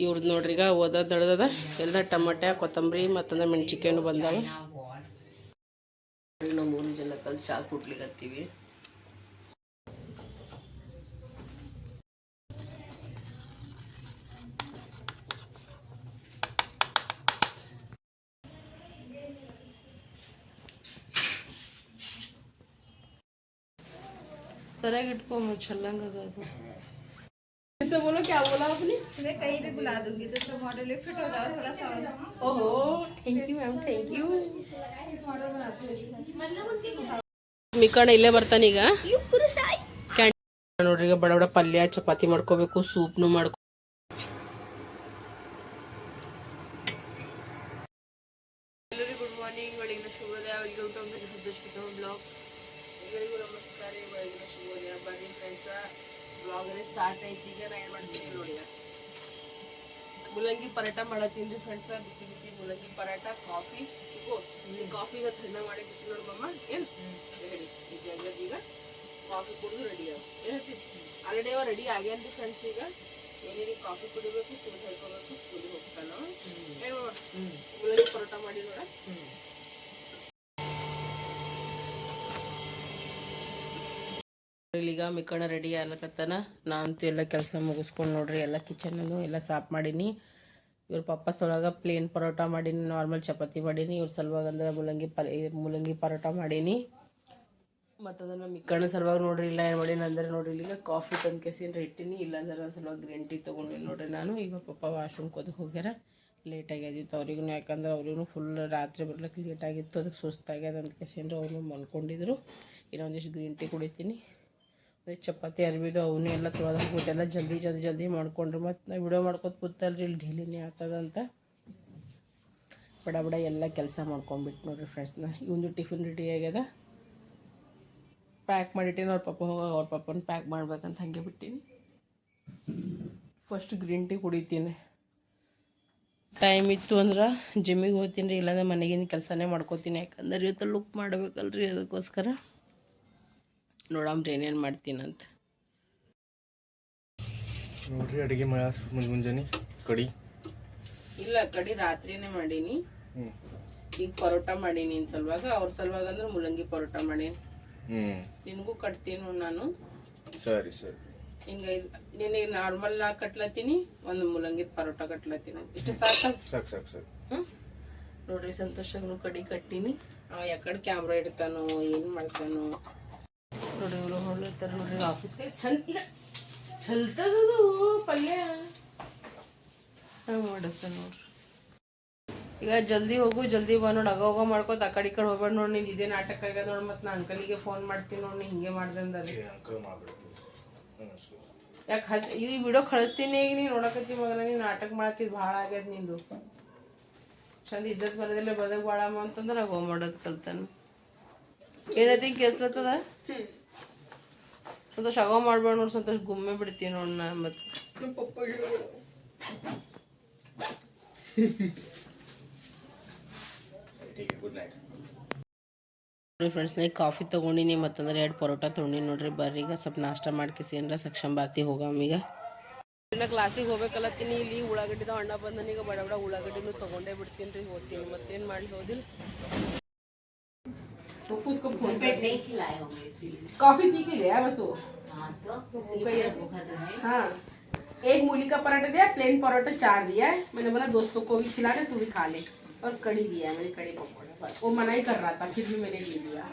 ಇವ್ರದ್ದು ನೋಡ್ರಿ ಈಗ ಓದೋದು ದಡ್ದದ. ಎಲ್ಲ ಟಮಾಟೆ ಕೊತ್ತಂಬರಿ ಮತ್ತಂದ್ರೆ ಮೆಣಸಿಕಾಯಿನೂ ಬಂದಾಗ ನಾವು ಮೂರು ಜನ ಕಲ್ ಚಾ ಹತ್ತೀವಿ. ಸರಿಯಾಗಿ ಇಟ್ಕೊಂಬ ಚೆಲ್ಲಂಗದ ಅದು. ऐसे बोलो क्या बोला आपने मैं कहीं भी बुला दूंगी तो तो मॉडल फिट हो जाओ थोड़ा सा ओहो thank you ma'am thank you ಮಿಕ್ಕಣ ಇಲ್ಲೇ ಬರ್ತಾನೀಗ ಕ್ಯಾಂಟೀನ್ ನೋಡ್ರಿ ಈಗ ಬಡ ಬಡ ಪಲ್ಯ ಚಪಾತಿ ಮಾಡ್ಕೋಬೇಕು ಸೂಪ್ನು ಮಾಡ್ಕೊ ಎಲ್ಲರಿಗೂ ಗುಡ್ ಮಾರ್ನಿಂಗ್ ಬೆಳಗಿನ ಶುಭೋದಯ ಯೂಟ್ಯೂಬ್ ಮೇಲೆ ಸಿದ್ದೇಶ್ ಬ್ಲಾಗ್ಸ್ ಎಲ್ಲರಿಗೂ ನಮಸ್ಕಾರ ರೀ ಬೆಳಗಿನ ಶುಭೋದಯ ಬರ್ರಿ ಫ್ರೆಂಡ್ಸ ಬ್ಲಾಗ್ ಸ್ಟಾರ್ಟ್ ಐತಿ ಈಗ ನಾ ಏನು ಮಾಡ್ತೀನಿ ನೋಡಿ. ಮೂಲಂಗಿ ಪರಾಟ ಮಾಡತ್ತೀನಿ ರೀ ಫ್ರೆಂಡ್ಸ ಬಿಸಿ ಬಿಸಿ ಮೂಲಂಗಿ ಪರಾಟ ಕಾಫಿ ಚಿಕ್ಕು ಈ ಕಾಫಿ ಥಣ್ಣ ಥಂಡ ಮಾಡಿ ಬಿಟ್ಟು ನೋಡಿ ಮಮ್ಮ ಏನು? ರೆಡಿ ಈ ಜಗದ್ ಈಗ ಕಾಫಿ ಕುಡಿದು ರೆಡಿ ಅವ ಏನೈತಿ ಆಲ್ರೆಡಿ ಅವ ರೆಡಿ ಆಗ್ಯಾನ ರೀ ಫ್ರೆಂಡ್ಸ್ ಈಗ. ಏನೇನು ಕಾಫಿ ಕುಡಿಬೇಕು ಸುಮ್ಮನೆ ಹೇಳ್ಕೊಬೇಕು ಸ್ಕೂಲಿಗೆ ಹೋಗ್ತಾನ. ಏನು ಮುಲಂಗಿ ಪರೋಟ ಮಾಡಿ ನೋಡ. ಈಗ ಮಿಕ್ಕಣ ರೆಡಿ ಆಗ್ಲಕತ್ತಾನ. ನಾನಂತೂ ಎಲ್ಲ ಕೆಲಸ ಮುಗಿಸ್ಕೊಂಡು ನೋಡ್ರಿ, ಎಲ್ಲ ಕಿಚನನ್ನು ಎಲ್ಲ ಸಾಫ್ ಮಾಡೀನಿ. ಇವ್ರ ಪಪ್ಪ ಸೊಳಗ ಪ್ಲೇನ್ ಪರೋಟ ಮಾಡೀನಿ ನಾರ್ಮಲ್ ಚಪಾತಿ ಮಾಡೀನಿ. ಇವ್ರ ಸಲುವಾಗ ಅಂದ್ರೆ ಮೂಲಂಗಿ ಪಲ್ ಮೂಲಂಗಿ ಪರೋಟ ಮಾಡೀನಿ. ಮತ್ತು ಅದನ್ನು ಮಿಕ್ಕಣ ಸಲುವಾಗಿ ನೋಡ್ರಿ, ಇಲ್ಲ ಏನು ಮಾಡೀನಿ ಅಂದ್ರೆ ನೋಡ್ರಿ ಈಗ ಕಾಫಿ ತಂದು ಕೆಸಿಂದ್ರೆ ಇಟ್ಟಿನಿ. ಇಲ್ಲಾಂದ್ರೆ ಸಲುವಾಗಿ ಗ್ರೀನ್ ಟೀ ತೊಗೊಂಡಿನಿ ನೋಡ್ರಿ ನಾನು. ಈಗ ಪಪ್ಪ ವಾಶ್ರೂಮ್ ಕೋದಕ್ಕೆ ಹೋಗ್ಯಾರ. ಲೇಟ್ ಆಗ್ಯಾದಿತ್ತು ಅವ್ರಿಗೂ ಯಾಕಂದ್ರೆ ಅವ್ರಿಗೂ ಫುಲ್ ರಾತ್ರಿ ಬರ್ಲಿಕ್ಕೆ ಲೇಟ್ ಆಗಿತ್ತು. ಅದಕ್ಕೆ ಸುಸ್ತಾಗ್ಯದ ಅಂತ ಕೆಸಿಂದ್ರೆ ಅವ್ರು ಮಲ್ಕೊಂಡಿದ್ರು. ಇನ್ನೊಂದಿಷ್ಟು ಗ್ರೀನ್ ಟೀ ಕುಡಿತೀನಿ. ಅದೇ ಚಪಾತಿ ಅರ್ಬಿದು ಅವನ್ನ ಎಲ್ಲ ತೊಳೆದು ಹಾಕ್ಬಿಟ್ಟೆಲ್ಲ ಜಲ್ದಿ ಜಲ್ದಿ ಜಲ್ದಿ ಮಾಡ್ಕೊಂಡ್ರು. ಮತ್ತು ನಾವು ವಿಡಿಯೋ ಮಾಡ್ಕೊತ ಕೂತಲ್ರಿ, ಇಲ್ಲಿ ಢೀಲಿನೇ ಆಗ್ತದಂತ ಬಡ ಬಡ ಎಲ್ಲ ಕೆಲಸ ಮಾಡ್ಕೊಂಬಿಟ್ಟು ನೋಡ್ರಿ ಫ್ರೆಂಡ್ಸ್ನ ಇವಂದು ಟಿಫಿನ್ ರೆಡಿ ಆಗ್ಯದ. ಪ್ಯಾಕ್ ಮಾಡಿಟ್ಟಿನಿ, ಅವ್ರ ಪಾಪ ಹೋಗ ಅವ್ರ ಪಾಪನ ಪ್ಯಾಕ್ ಮಾಡ್ಬೇಕಂತ ಹಾಗೆ ಬಿಟ್ಟೀನಿ. ಫಸ್ಟ್ ಗ್ರೀನ್ ಟೀ ಕುಡಿತೀನಿ. ಟೈಮ್ ಇತ್ತು ಅಂದ್ರೆ ಜಿಮ್ಮಿಗೆ ಹೋಗ್ತೀನಿ ರೀ, ಇಲ್ಲಾಂದ್ರೆ ಮನೆಗಿನ ಕೆಲಸನೇ ಮಾಡ್ಕೋತೀನಿ. ಯಾಕಂದ್ರೆ ಇವತ್ತು ಲುಕ್ ಮಾಡ್ಬೇಕಲ್ರಿ ಅದಕ್ಕೋಸ್ಕರ. ನೋಡಮ್ರಿ ಏನೇನು ಮಾಡ್ತೀನಂತ. ನೋಡ್ರಿ ಅಡುಗೆ ಮಾಡ ಮುಂಜಾನೆ. ಕಡಿ. ಇಲ್ಲ ಕಡಿ ರಾತ್ರಿನೇ ಮಾಡೀನಿ. ಈಗ ಪರೋಟ ಮಾಡೀನಿ ನಿನ್ ಸಲುವಾಗ. ಅವ್ರ ಸಲುವಾಗ ಅಂದ್ರೆ ಮುಲಂಗಿ ಪರೋಟ ಮಾಡೀನಿ. ನಿನಗೂ ಕಟ್ತೀನಿ ನಾನು. ಸರಿ ಸರಿ. ಹಿಂಗ ನಿನಗೆ ನಾರ್ಮಲ್ ನಾ ಕಟ್ಲತ್ತೀನಿ ಒಂದು ಮುಲಂಗಿದ ಪರೋಟ ಕಟ್ಲತ್ತೀನಿ. ಇಷ್ಟು ಸಾಕು ಸಾಕು. ಸಾಕು ಸಾಕು ನೋಡ್ರಿ ಸಂತೋಷನು ಕಡಿ ಕಟ್ಟೀನಿ. ಅವ ಯಾಕಡೆ ಕ್ಯಾಮ್ರಾ ಇಡ್ತಾನೋ ಏನು ಮಾಡ್ತಾನೋ. ನೋಡ್ರಿ ಇವರು ಹೊಳ್ಳಿರ್ತಾರೆ ನೋಡ್ರಿ ಆಫೀಸ್ಗೆ ಚಂದ ಈಗ ಚಲ್ತದದು ಪಲ್ಯ. ಹಂಗೆ ಮಾಡುತ್ತೆ ನೋಡ್ರಿ. ಈಗ ಜಲ್ದಿ ಹೋಗು ಜಲ್ದಿ ಬಾ ನೋಡಿ ಅಗೋಗ ಮಾಡ್ಕೋತ ಆ ಕಡೆ ಈ ಕಡೆ ಹೋಗ್ಬೇಡ ನೋಡಿ ನೀನು ಇದೇ ನಾಟಕ ಆಗ್ಯದ ನೋಡಿ ಮತ್ತೆ ನಾ ಅಂಕಲಿಗೆ ಫೋನ್ ಮಾಡ್ತೀನಿ ನೋಡಿ ನೀ ಹಿಂಗೆ ಮಾಡ್ದೆ ಮಾಡ್ಬಿಡು ಯಾಕೆ ಹಚ್ ಈ ವಿಡಿಯೋ ಕಳಿಸ್ತೀನಿ ಈಗ ನೀನು ನೋಡಕತ್ತಿ ಮಗನ ನೀನು ನಾಟಕ ಮಾಡತ್ತಿದ್ ಭಾಳ ಆಗ್ಯದ ನಿಂದು. ಚಂದ ಇದ್ದದ್ ಬರೋದಿಲ್ಲ ಬದಕ್ ಬಾಳಮ್ಮ ಅಂತಂದ್ರೆ ಆಗ ಹೋಗ್ ಮಾಡೋದು ಕಲ್ತಾನ. ಏನೈತಿ ಕೇಸ್ಲತ್ತದ ಸಂತೋಷ ಆಗೋ ಮಾಡ್ಬೇಡ ನೋಡಿ ಸಂತೋಷ ಗುಮ್ಮೆ ಬಿಡ್ತೀನಿ ನೋಡಿ ನಾ ಮತ್ತೆ ಗುಡ್ ನೈಟ್ ನೋಡ್ರಿ ಫ್ರೆಂಡ್ಸ್ ನಾ ಕಾಫಿ ತೊಗೊಂಡಿನಿ ಮತ್ತಂದ್ರೆ ಎರಡು ಪರೋಟ ತೊಗೊಂಡಿನಿ ನೋಡ್ರಿ. ಬರ್ರಿ ಈಗ ಸ್ವಲ್ಪ ನಾಷ್ಟ ಮಾಡ್ಕಿಸಿ ಏನಾರ ಸಕ್ಷಮ್ ಬಾತಿ ಹೋಗಾಮ ಈಗ. ಇನ್ನ ಕ್ಲಾಸಿಗೆ ಹೋಗ್ಬೇಕಲ್ಲತ್ತೀನಿ ಇಲ್ಲಿ ಉಳ್ಳಾಗಡ್ಡಿದ ಅಣ್ಣ ಬಂದ ಬಂದನೀಗ ಬಡ ಬಡ ಉಳ್ಳಾಗಡ್ಡಿನೂ ತೊಗೊಂಡೇ ಬಿಡ್ತೀನಿ ರೀ ಹೋಗ್ತೀನಿ ಮತ್ತೇನು ಮಾಡಲಿ ಹೋದಿಲ್ಲ उसको फोन पे नहीं खिलाए होंगे इसीलिए कॉफी पी के गया बस वो हाँ तो हाँ एक मूली का पराठा दिया प्लेन पराठा चार दिया है मैंने बोला दोस्तों को भी खिला दे तू भी खा ले और कड़ी दिया है मैंने कड़ी पकौड़ा बस वो मना ही कर रहा था फिर भी मैंने ले लिया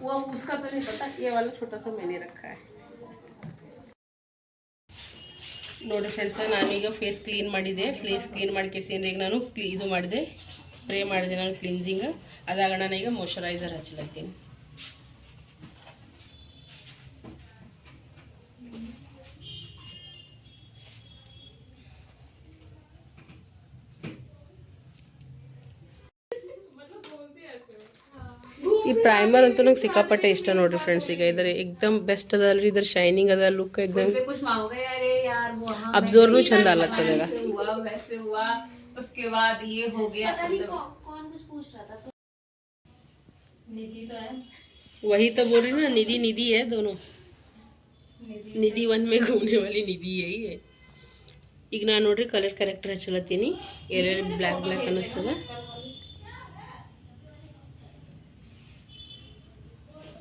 वो उसका तो नहीं पता ये वाला छोटा सा मैंने रखा है ನೋಡಿ ಫ್ರೆಂಡ್ಸ್ ನಾನೀಗ ಫೇಸ್ ಕ್ಲೀನ್ ಮಾಡಿದೆ ಫೇಸ್ ಕ್ಲೀನ್ ಮಾಡಿ ಈಗ ನಾನು ಕ್ಲೀ ಇದು ಮಾಡಿದೆ स्प्रे में क्लींजिंग अदान मॉश्चरइजर हचलती यह प्राइमर अंत ना सिखापटे इष्ट नोड़ी फ्रेंड्स एकदम बेस्ट अदल शैनिंग अद लुक एकदम अब्सोर्व चंद उसके बाद ये हो गया पता नहीं कौन कुछ पूछ रहा था तो निधि तो है। वही तो बोल रही ना निधि निधि है दोनों। निधि तो वन में घूमने वाली निधि यही है। ಈಗ ನಾನು ನೋಡ್ರಿ ಕಲರ್ ಕರೆಕ್ಟ್ ಹಚ್ಚಲತ್ತೀನಿ ಎಲ್ಲೆಲ್ಲಿ ಬ್ಲ್ಯಾಕ್ ಬ್ಲ್ಯಾಕ್ ಅನ್ನಿಸ್ತದ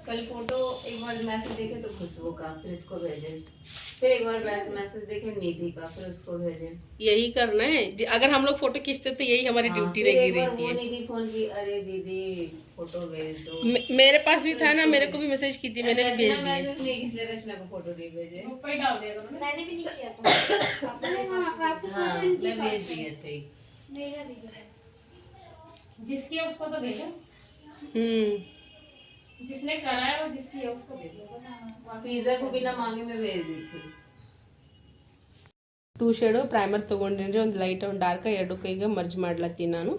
कल फ़ोटो एक बार मैसेज देखे तो खुशबू का फिर इसको भेजे। फिर एक बार बैक मैसेज देखे निधि का फिर उसको भेजे। यही करना है। अगर हम लोग फ़ोटो खींचते तो यही हमारी हाँ, ड्यूटी रहेगी रहती है। निधि फ़ोन की अरे दीदी फ़ोटो भेज दो। मेरे पास भी था ना मेरे को भी मैसेज की थी मैंने भी भेज नहीं इसलिए रचना को फ़ोटो नहीं भेजे। ऊपर डाल दिया करो मैंने भी नहीं किया था। आपने हाँ आपको हाँ भेज दी ऐसे ही। मेरा दिखा जिसकी उसको तो भेजो। हम्म। जिसने करा है वो जिसकी है उसको भेजो बस पिज्जा को बिना मांगे मैं भेज दी थी ಟೂ ಶೇಡು ಪ್ರೈಮರ್ ತೊಗೊಂಡಿನಿ ಒಂದು ಲೈಟ್ ಒಂದು ಡಾರ್ಕ್ ಎರಡು ಕೈಗೆ ಮರ್ಜ್ ಮಾಡ್ಲತ್ತೀನಿ ನಾನು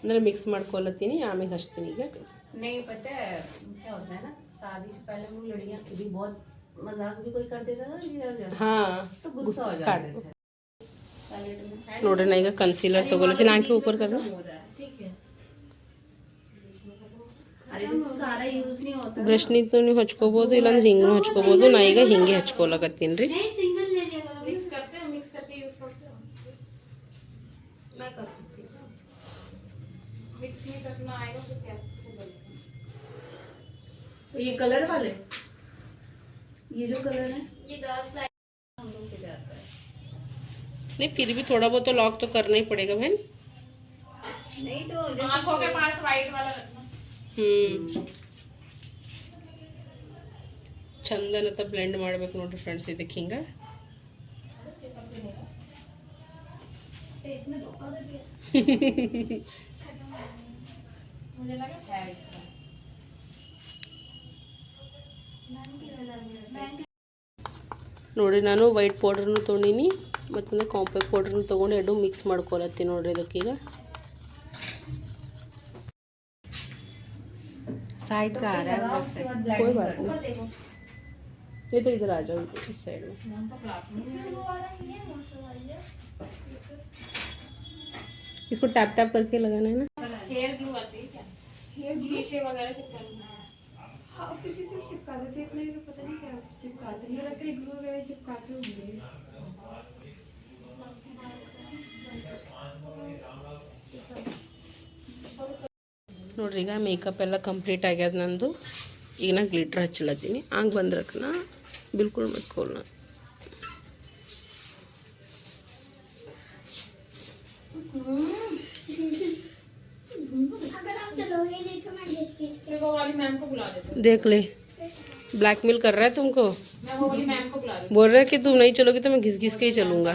ಅಂದರೆ ಮಿಕ್ಸ್ ಮಾಡ್ಕೊಲತ್ತೀನಿ ಆಮೇಲೆ ಹಚ್ತೀನಿ ಈಗ नहीं पता है क्या होता है ना शादी से पहले हम लोग लड़कियां भी बहुत मजाक भी कोई कर देता था जीरा जा ಹಾಂ तो गुस्सा हो काट जाते थे पैलेट में ನೋಡ್ರಿ ನಾ ಈಗ ಕನ್ಸೀಲರ್ ತೊಗೊಲತ್ತೀನಿ ಆಂಕೆ ऊपर करना हो रहा है ठीक है ಬ್ರಷ್ನಿದ್ದು ನೀವು ಹಚ್ಕೋಬೋದು ಇಲ್ಲಾಂದ್ರೆ ಹಿಂಗೂ ಹಚ್ಕೋಬೋದು ನಾ ಈಗ ಹಿಂಗೆ ಹಚ್ಕೊಲಕತ್ತೀನಿ ರೀ नहीं सिंगल ले लिया करो मिक्स करते हो मिक्स करके यूज करते हो मैं करती हूँ मिक्स नहीं करना आएगा तो क्या तो ये कलर वाले ये जो कलर है ये डार्क ब्लैक हम लोग पे जाता है नहीं फिर भी थोड़ा बहुत तो लॉक तो करना ही पड़ेगा बहन नहीं तो जैसे आंखों के पास वाइट वाला रखना ಹ್ಞೂ ಚಂದನತ ಬ್ಲೆಂಡ್ ಮಾಡ್ಬೇಕು ನೋಡಿರಿ ಫ್ರೆಂಡ್ಸ್ ಇದಕ್ಕೆ ಹಿಂಗೆ. ನೋಡಿರಿ ನಾನು ವೈಟ್ ಪೌಡ್ರನ್ನು ತೊಗೊಂಡಿನಿ ಮತ್ತೊಂದು ಕಾಂಪ್ಯಾಕ್ಟ್ ಪೌಡ್ರನ್ನು ತೊಗೊಂಡು ಎರಡು ಮಿಕ್ಸ್ ಮಾಡ್ಕೊಳತ್ತೀನಿ ನೋಡಿರಿ ಇದಕ್ಕೀಗ साइड का आ रहा है उससे कोई बात नहीं। ये तो इधर आ जाओ इस साइड में। हम तो क्लास में इसको टैप टैप करके लगाना है ना। हेयर ग्लू आती है क्या? हेयर शीशे वगैरह चिपकाना हाँ। किसी से भी चिपकाते थे इतना पता नहीं क्या चिपकाते मुझे लगता है ग्लू वगैरह चिपकाते होंगे। ನೋಡ್ರಿ ಈಗ ಮೇಕಪ್ ಎಲ್ಲ ಕಂಪ್ಲೀಟ್ ಆಗ್ಯದ ನಂದು ಈಗ ನಾ ಗ್ಲಿಟ್ರ್ ಹಚ್ಚಲತ್ತೀನಿ ಹಂಗೆ ಬಂದ್ರಕ್ಕೆ ನಾ ಬಿಲ್ಕುಲ್ ಮತ್ಕೋಲ್ಲ अगर आप चलोगे नहीं तो मैं डिस्क फिर वो वाली मैम को बुला देते देख ले ब्लैकमेल कर रहा है तुमको मैं वो वाली मैम को बुला देती बोल रहा है कि तुम नहीं चलोगी तो मैं घिस घिस के ही चलूँगा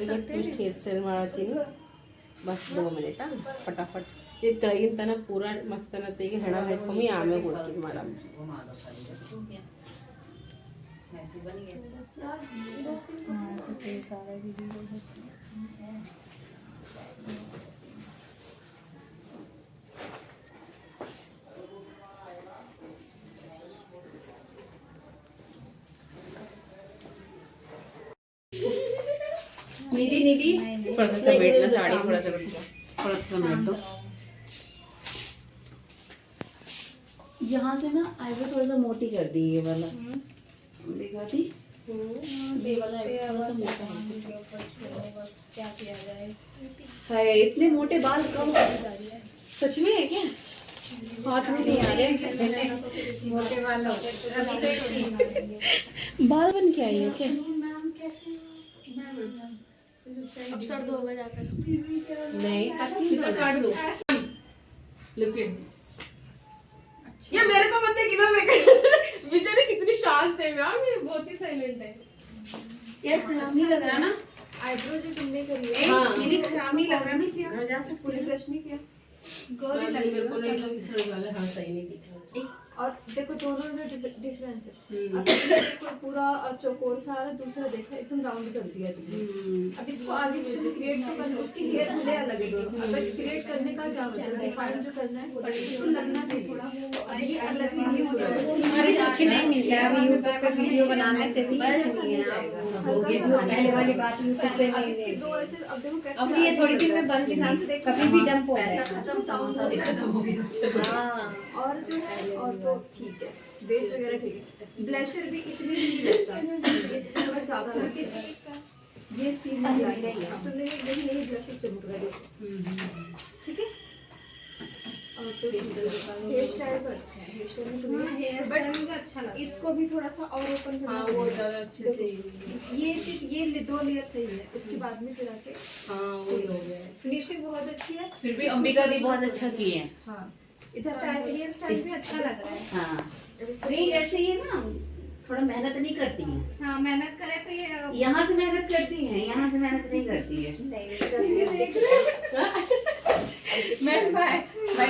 ನೋಡಿ ಟ್ವಿಸ್ಟ್ ಹೇರ್ ಸ್ಟೈಲ್ ಮಾಡತ್ತೀನಿ ಬಸ್ ದೋ ಮಿನಿಟ್ ಫಟಾಫಟ್ ಇದು ತೆಳಗಿನ ತನ ಪೂರ ಮಸ್ತನ ತೆಗಿ ಹೆಣ ಹಾಕೊಂಬಿ ಆಮೇಲೆ ಉಳ್ಕಿದ್ ಮಾಡಮ್ ऐसे बन गया हाँ ऐसे फेस आ रहा है निधि निधि थोड़ा सा साड़ी थोड़ा सा थोड़ा सा समेट दो। यहाँ से ना आईब्रो थोड़ा सा मोटी कर दी ये वाला। दिखा दी ये वाला eyebrow थोड़ा सा मोटा है। बस क्या किया जाए। हाय इतने मोटे बाल कब सच में है क्या? हाथ में नहीं आ रहे। मोटे बाल बाल बन के आई है क्या? मैम कैसे अब सर्द होगा जाकर। नहीं इधर काट दो लुक एट दिस ये मेरे को मत देख इधर देख बेचारे कितनी शांत है मैम ये बहुत ही साइलेंट है। यार खराब नहीं लग रहा ना? आईब्रो जो तुमने करी है। हाँ। दीदी खराब नहीं लग रहा ना घर जा सकते पूरी ब्रश नहीं किया गौरी लग मेरे को नहीं तो इस वाले हाँ सही नहीं दिख रहा। और देखो दोनों में डिफरेंस है। हम्म। अब पूरा चौकोर सा दूसरा देखा एकदम राउंड कर दिया तुमने। हम्म। अब इसको आगे से क्रिएट तो करना उसकी हेयर भले अलग है दोनों। अगर क्रिएट करने का क्या मतलब है? डिफाइन जो करना है इसको लगना चाहिए। थोड़ा और ये अलग ही नहीं होगा अरे कुछ नहीं मिल रहा है यूट्यूब पे वीडियो बनाने से भी बस नहीं है आप। हो गया पहले वाली बात यूट्यूब पे नहीं इसके है दो ऐसे अब देखो कैसे अब ये थोड़ी देर में बंद ध्यान से देखो कभी भी डंप हो जाएगा। खत्म तमाशा देखो हाँ और जो है और तो ठीक है। बेस वगैरह ठीक है। ब्लशर भी इतनी नहीं लगता। ये थोड़ा ज़्यादा लगता है। ये सीन में लाइट है। तुमने ये नहीं नहीं ब्लशर चमक रहा है। ठीक है? और तो हेयर स्टाइल तो अच्छा है। हेयर स्टाइल बट अच्छा लगा इसको भी थोड़ा सा और ओपन हाँ वो ज़्यादा अच्छे से ये सिर्फ़ ये दो लेयर सही है उसके बाद में फिर आके हाँ वो हो गया फिनिशिंग बहुत अच्छी है। फिर भी अंबिका दी बहुत अच्छा किए हैं। हाँ। इधर स्टाइल स्टाइल भी अच्छा लग रहा है। हाँ। नहीं ऐसे ही है ना थोड़ा मेहनत नहीं करती है। हाँ मेहनत करे तो ये यहाँ से मेहनत करती हैं यहाँ से मेहनत नहीं करती है। मैं बाय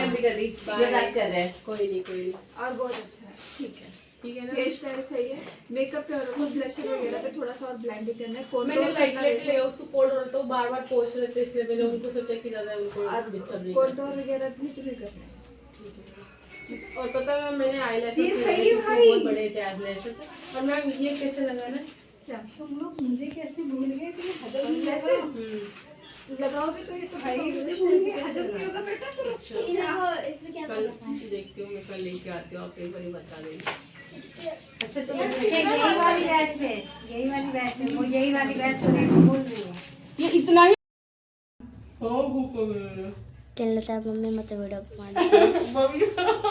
दी मज़ाक कर रहे हैं। कोई नहीं कोई नहीं। और बहुत अच्छा है। ठीक है। ठीक है ना? हेयर स्टाइल सही है। मेकअप पे और ब्लशर वगैरह पे थोड़ा सा और ब्लेंड करना है। Contour मैंने लाइट लाइट है। लिया उसको कोल्ड और तो बार बार पोछ रहे थे इसलिए मैंने उनको सोचा कि ज़्यादा उनको डिस्टर्ब नहीं contour वगैरह भी करना है। और पता है मैंने आई तो लैशेस बड़े थे आई लैशेस और मैम ये कैसे लगाना क्या तुम लोग मुझे कैसे भूल गए? तो कि हजम हम्म। लगाओगे तो ये तो है ही हजम नहीं होगा बेटा तो इसमें क्या कल देखती हूँ मैं कल लेके आती हूँ आप एक बार बता देंगे अच्छा तो यही वाली बैच में यही वाली बैच में वो यही वाली बैच में बोल रही है। ये इतना ही हाँ भूख लगा तेल मम्मी मत वीडियो बना।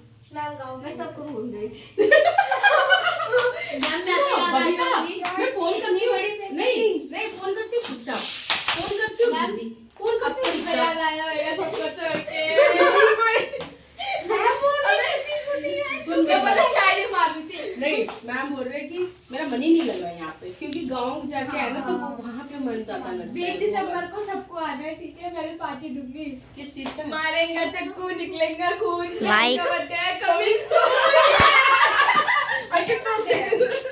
मैं गाँव में सबको भूल गई थी। मैं फ़ोन करती हूँ। नहीं नहीं फ़ोन करती हूँ चुपचाप। फ़ोन करती हूँ फ़ोन करती हूँ याद आया मेरी बोला बात। नहीं मैम बोल रहे कि मेरा मन ही नहीं लगा यहाँ पे क्योंकि गाँव जाके ना तो वो वहाँ पे मन ज़्यादा लगता है। दिसंबर को सबको आना है ठीक है? मैं भी पार्टी दूँगी। किस चीज़ का? मारेंगे चक्कू निकलेगा खून। Like. का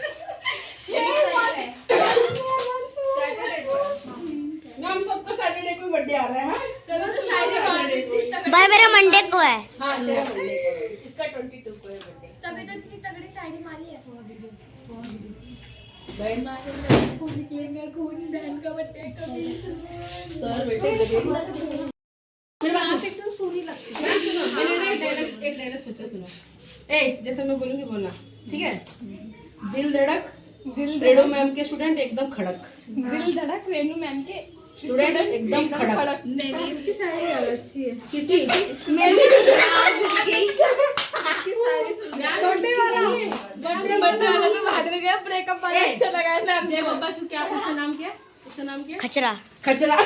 बर्थडे आ रहा है तो शायरी मार मंडे को है। हाँ। को है। इसका ट्वेंटी टू को है बर्थडे तभी तो इतनी तगड़ी शायरी मारी है। बहन मारेंगे खून निकलेगा खून बहन का बर्थडे है कभी सर बेटे मेरे पास एक तो लगती है सुनो मैंने ना एक डायलॉग एक डायलॉग सोचा सुनो। ए जैसे मैं बोलूँगी बोलना ठीक है? दिल धड़क दिल रेणु मैम के स्टूडेंट एकदम खड़क। दिल धड़क रेणु मैम के स्टूडेंट एकदम खड़क। नहीं नहीं इसकी साड़ी अलग अच्छी है। किसकी? छोटे वाला। बर्थडे बर्थडे वाला। तो बाद गया ब्रेकअप वाला। अच्छा लगा मैम जय बाबा तू क्या उसका नाम क्या? उसका नाम क्या? खचरा। खचरा।